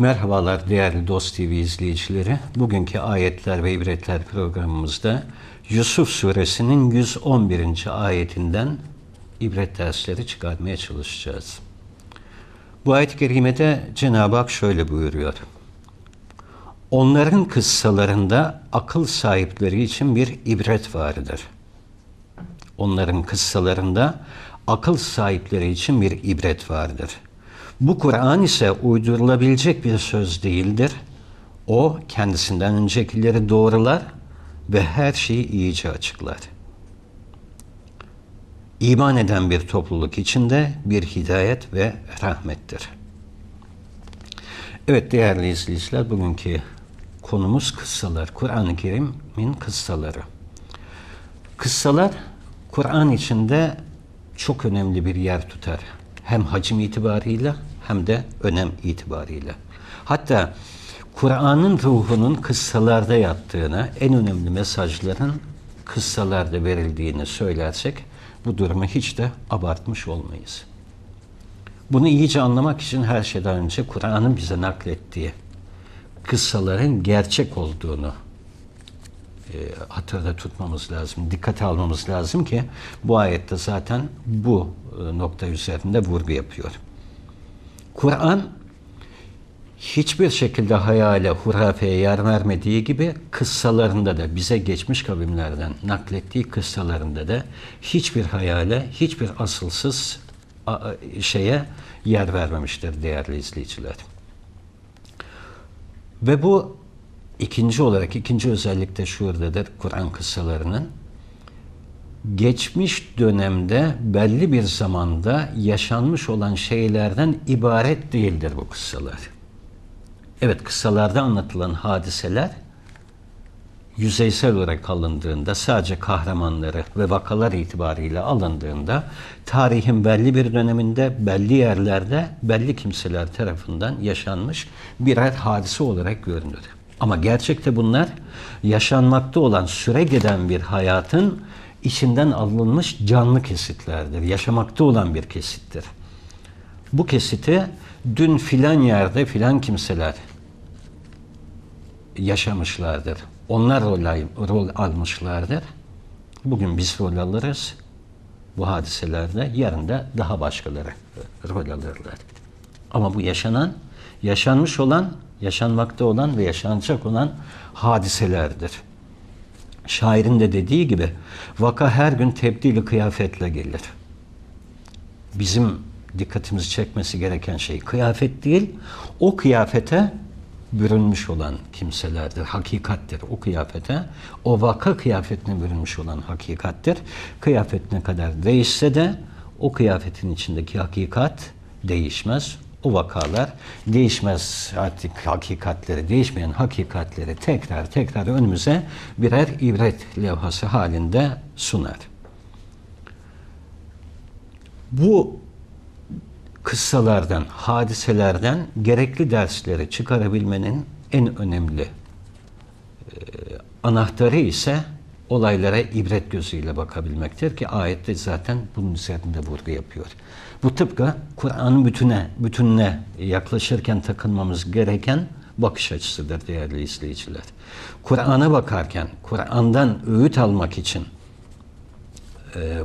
Merhabalar değerli Dost TV izleyicileri. Bugünkü Ayetler ve İbretler programımızda Yusuf suresinin 111. ayetinden ibret dersleri çıkarmaya çalışacağız. Bu ayet-i kerimede Cenab-ı Hak şöyle buyuruyor. Onların kıssalarında akıl sahipleri için bir ibret vardır. Onların kıssalarında akıl sahipleri için bir ibret vardır. Bu Kur'an ise uydurulabilecek bir söz değildir. O kendisinden öncekileri doğrular ve her şeyi iyice açıklar. İman eden bir topluluk içinde bir hidayet ve rahmettir. Evet değerli izleyiciler bugünkü konumuz kıssalar. Kur'an-ı Kerim'in kıssaları. Kıssalar Kur'an içinde çok önemli bir yer tutar. Hem hacim itibarıyla hem de önem itibarıyla. Hatta Kur'an'ın ruhunun kıssalarda yattığını, en önemli mesajların kıssalarda verildiğini söylersek bu durumu hiç de abartmış olmayız. Bunu iyice anlamak için her şeyden önce Kur'an'ın bize naklettiği kıssaların gerçek olduğunu e, hatırda tutmamız lazım, dikkate almamız lazım ki bu ayette zaten bu e, nokta üzerinde vurgu yapıyor. Kur'an hiçbir şekilde hayale, hurafeye yer vermediği gibi kıssalarında da bize geçmiş kavimlerden naklettiği kıssalarında da hiçbir hayale, hiçbir asılsız şeye yer vermemiştir değerli izleyiciler. Ve bu ikinci olarak ikinci özellik de şuradadır Kur'an kıssalarının. Geçmiş dönemde belli bir zamanda yaşanmış olan şeylerden ibaret değildir bu kıssalar. Evet kıssalarda anlatılan hadiseler yüzeysel olarak alındığında sadece kahramanları ve vakalar itibariyle alındığında tarihin belli bir döneminde belli yerlerde belli kimseler tarafından yaşanmış birer hadise olarak görünür. Ama gerçekte bunlar yaşanmakta olan süre giden bir hayatın içinden alınmış canlı kesitlerdir. Yaşamakta olan bir kesittir. Bu kesiti dün filan yerde filan kimseler yaşamışlardır. Onlar rol, rol almışlardır. Bugün biz rol alırız bu hadiselerde. Yarın da daha başkaları rol alırlar. Ama bu yaşanan, yaşanmış olan, yaşanmakta olan ve yaşanacak olan hadiselerdir. Şairin de dediği gibi vaka her gün tebdili kıyafetle gelir. Bizim dikkatimizi çekmesi gereken şey kıyafet değil, o kıyafete bürünmüş olan kimselerdir. Hakikattir o kıyafete. O vaka kıyafetine bürünmüş olan hakikattir. Kıyafet ne kadar değişse de o kıyafetin içindeki hakikat değişmez. O vakalar değişmez artık hakikatleri, değişmeyen hakikatleri tekrar tekrar önümüze birer ibret levhası halinde sunar. Bu kıssalardan, hadiselerden gerekli dersleri çıkarabilmenin en önemli e, anahtarı ise olaylara ibret gözüyle bakabilmektir ki ayette zaten bunun üzerinde vurgu yapıyor. Bu tıpkı Kur'an'ın bütüne, bütününe yaklaşırken takılmamız gereken bakış açısıdır değerli izleyiciler. Kur'an'a bakarken, Kur'an'dan öğüt almak için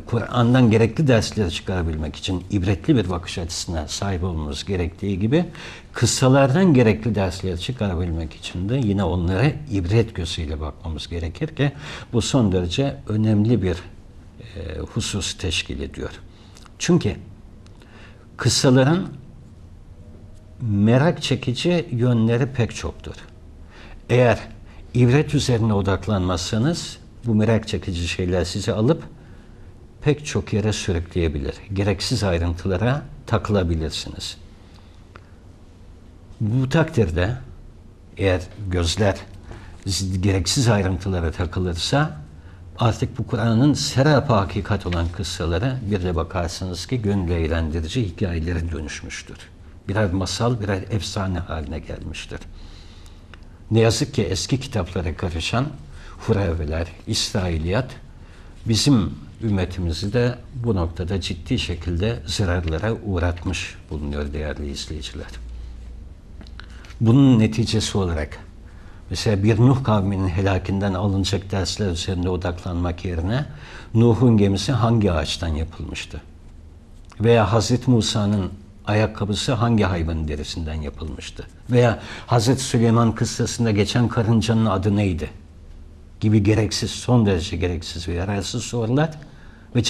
Kur'an'dan gerekli dersleri çıkarabilmek için ibretli bir bakış açısına sahip olmamız gerektiği gibi kıssalardan gerekli dersleri çıkarabilmek için de yine onlara ibret gözüyle bakmamız gerekir ki bu son derece önemli bir e, husus teşkil ediyor. Çünkü kıssaların merak çekici yönleri pek çoktur. Eğer ibret üzerine odaklanmazsanız bu merak çekici şeyler sizi alıp pek çok yere sürükleyebilir. Gereksiz ayrıntılara takılabilirsiniz. Bu takdirde eğer gözler gereksiz ayrıntılara takılırsa artık bu Kur'an'ın serapa hakikat olan kıssaları bir de bakarsınız ki gönül eğlendirici hikayelere dönüşmüştür. Birer masal, birer efsane haline gelmiştir. Ne yazık ki eski kitaplara karışan huraveler, İsrailiyat bizim ümmetimizi de bu noktada ciddi şekilde zararlara uğratmış bulunuyor değerli izleyiciler. Bunun neticesi olarak mesela bir Nuh kavminin helakinden alınacak dersler üzerinde odaklanmak yerine Nuh'un gemisi hangi ağaçtan yapılmıştı? Veya Hazreti Musa'nın ayakkabısı hangi hayvanın derisinden yapılmıştı? Veya Hazreti Süleyman kıssasında geçen karıncanın adı neydi? Gibi gereksiz, son derece gereksiz ve yararsız sorular ve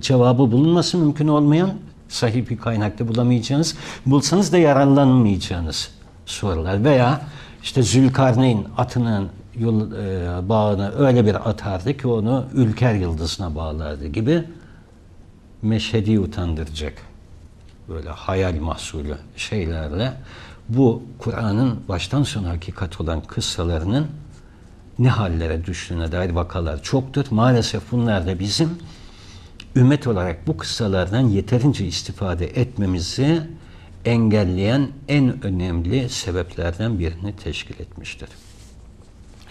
cevabı, bulunması mümkün olmayan sahih bir kaynakta bulamayacağınız, bulsanız da yararlanmayacağınız sorular veya işte Zülkarneyn atının yol, e, bağını öyle bir atardı ki onu ülker yıldızına bağlardı gibi meşhedi utandıracak böyle hayal mahsulü şeylerle bu Kur'an'ın baştan sona hakikat olan kıssalarının ne hallere düştüğüne dair vakalar çoktur. Maalesef bunlar da bizim ümmet olarak bu kıssalardan yeterince istifade etmemizi engelleyen en önemli sebeplerden birini teşkil etmiştir.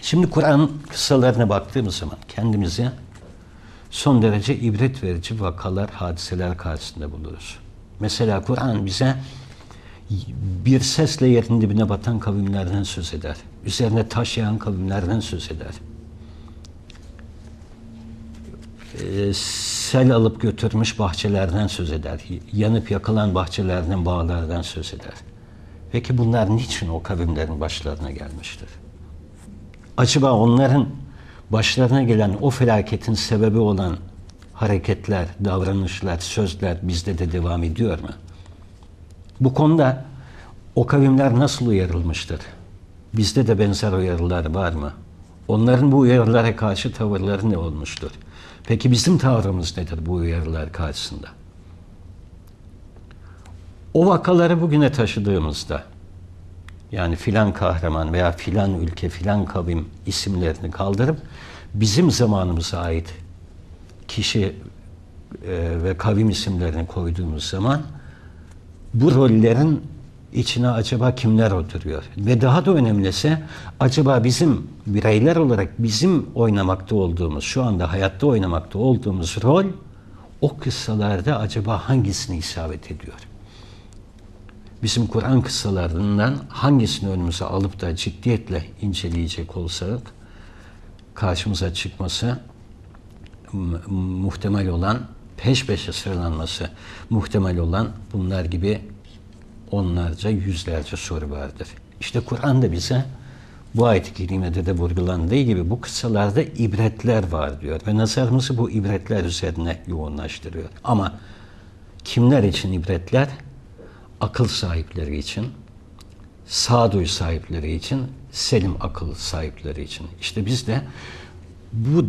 Şimdi Kur'an kıssalarına baktığımız zaman kendimizi son derece ibret verici vakalar, hadiseler karşısında buluruz. Mesela Kur'an bize bir sesle yerin dibine batan kavimlerden söz eder. Üzerine taş yağan kavimlerden söz eder. Ee, sel alıp götürmüş bahçelerden söz eder. Yanıp yakılan bahçelerden, bağlardan söz eder. Peki bunlar niçin o kavimlerin başlarına gelmiştir? Acaba onların başlarına gelen o felaketin sebebi olan hareketler, davranışlar, sözler bizde de devam ediyor mu? Bu konuda o kavimler nasıl uyarılmıştır? Bizde de benzer uyarılar var mı? Onların bu uyarılara karşı tavırları ne olmuştur? Peki bizim tavrımız nedir bu uyarılar karşısında? O vakaları bugüne taşıdığımızda yani filan kahraman veya filan ülke, filan kavim isimlerini kaldırıp bizim zamanımıza ait kişi e, ve kavim isimlerini koyduğumuz zaman bu rollerin içine acaba kimler oturuyor? Ve daha da önemlisi acaba bizim bireyler olarak bizim oynamakta olduğumuz, şu anda hayatta oynamakta olduğumuz rol o kıssalarda acaba hangisini isabet ediyor? Bizim Kur'an kıssalarından hangisini önümüze alıp da ciddiyetle inceleyecek olsak karşımıza çıkması muhtemel olan peş peşe sıralanması muhtemel olan bunlar gibi onlarca yüzlerce soru vardır. İşte Kur'an da bize bu ayet-i kerimede de vurgulandığı gibi bu kıssalarda ibretler var diyor ve nazarımızı bu ibretler üzerine yoğunlaştırıyor. Ama kimler için ibretler? Akıl sahipleri için, sağduyu sahipleri için, selim akıl sahipleri için. İşte biz de bu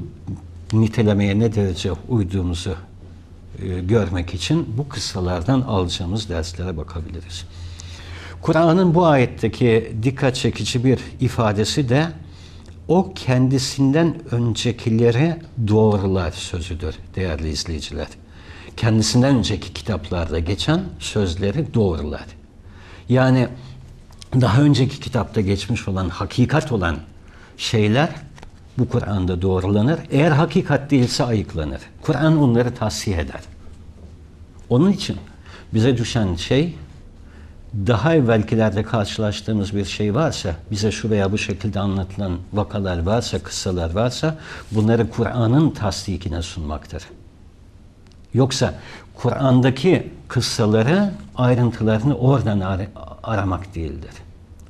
nitelemeye ne derece uyduğumuzu e, görmek için bu kıssalardan alacağımız derslere bakabiliriz. Kur'an'ın bu ayetteki dikkat çekici bir ifadesi de o kendisinden öncekileri doğrular sözüdür değerli izleyiciler. Kendisinden önceki kitaplarda geçen sözleri doğrular. Yani daha önceki kitapta geçmiş olan, hakikat olan şeyler bu Kur'an'da doğrulanır. Eğer hakikat değilse ayıklanır. Kur'an onları tahsiye eder. Onun için bize düşen şey daha evvelkilerde karşılaştığımız bir şey varsa, bize şu veya bu şekilde anlatılan vakalar varsa, kıssalar varsa bunları Kur'an'ın tasdikine sunmaktır. Yoksa Kur'an'daki kıssaları, ayrıntılarını oradan ar aramak değildir.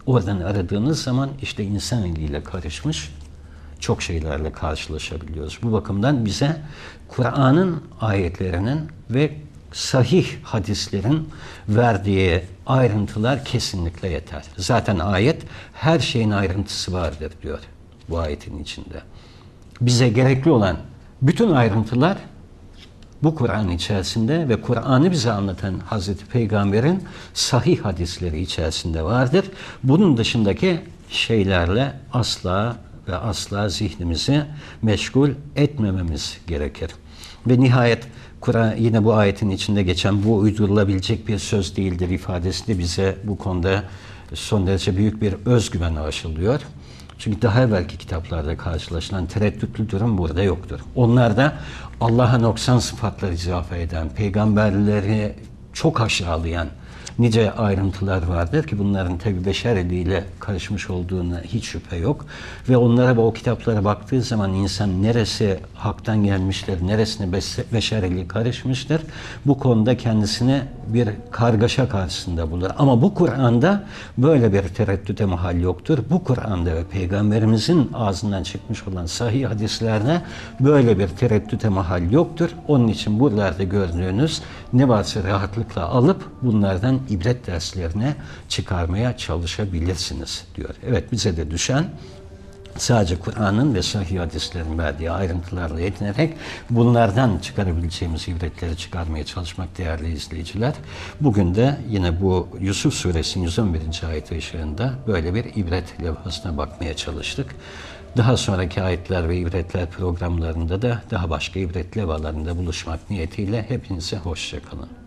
Oradan aradığınız zaman işte insan eliyle karışmış çok şeylerle karşılaşabiliyoruz. Bu bakımdan bize Kur'an'ın ayetlerinin ve sahih hadislerin verdiği ayrıntılar kesinlikle yeter. Zaten ayet her şeyin ayrıntısı vardır diyor bu ayetin içinde. Bize gerekli olan bütün ayrıntılar bu Kur'an içerisinde ve Kur'an'ı bize anlatan Hazreti Peygamber'in sahih hadisleri içerisinde vardır. Bunun dışındaki şeylerle asla ve asla zihnimizi meşgul etmememiz gerekir. Ve nihayet Kur'an yine bu ayetin içinde geçen bu uydurulabilecek bir söz değildir ifadesi de bize bu konuda son derece büyük bir özgüven aşılıyor. Çünkü daha evvelki kitaplarda karşılaşılan tereddütlü durum burada yoktur. Onlarda Allah'a noksan sıfatlar izafe eden, peygamberleri çok aşağılayan, nice ayrıntılar vardır ki bunların tabi beşer eliyle karışmış olduğuna hiç şüphe yok. Ve onlara ve o kitaplara baktığı zaman insan neresi haktan gelmiştir, neresine beşer eli karışmıştır. Bu konuda kendisini bir kargaşa karşısında bulur. Ama bu Kur'an'da böyle bir tereddüte mahal yoktur. Bu Kur'an'da ve Peygamberimizin ağzından çıkmış olan sahih hadislerde böyle bir tereddüte mahal yoktur. Onun için buralarda gördüğünüz ne varsa rahatlıkla alıp bunlardan ibret derslerine çıkarmaya çalışabilirsiniz diyor. Evet bize de düşen sadece Kur'an'ın ve sahih hadislerin verdiği ayrıntılarla yetinerek bunlardan çıkarabileceğimiz ibretleri çıkarmaya çalışmak değerli izleyiciler. Bugün de yine bu Yusuf suresinin 111. ayeti ışığında böyle bir ibret levhasına bakmaya çalıştık. Daha sonraki ayetler ve ibretler programlarında da daha başka ibret levhalarında buluşmak niyetiyle hepinize hoşçakalın.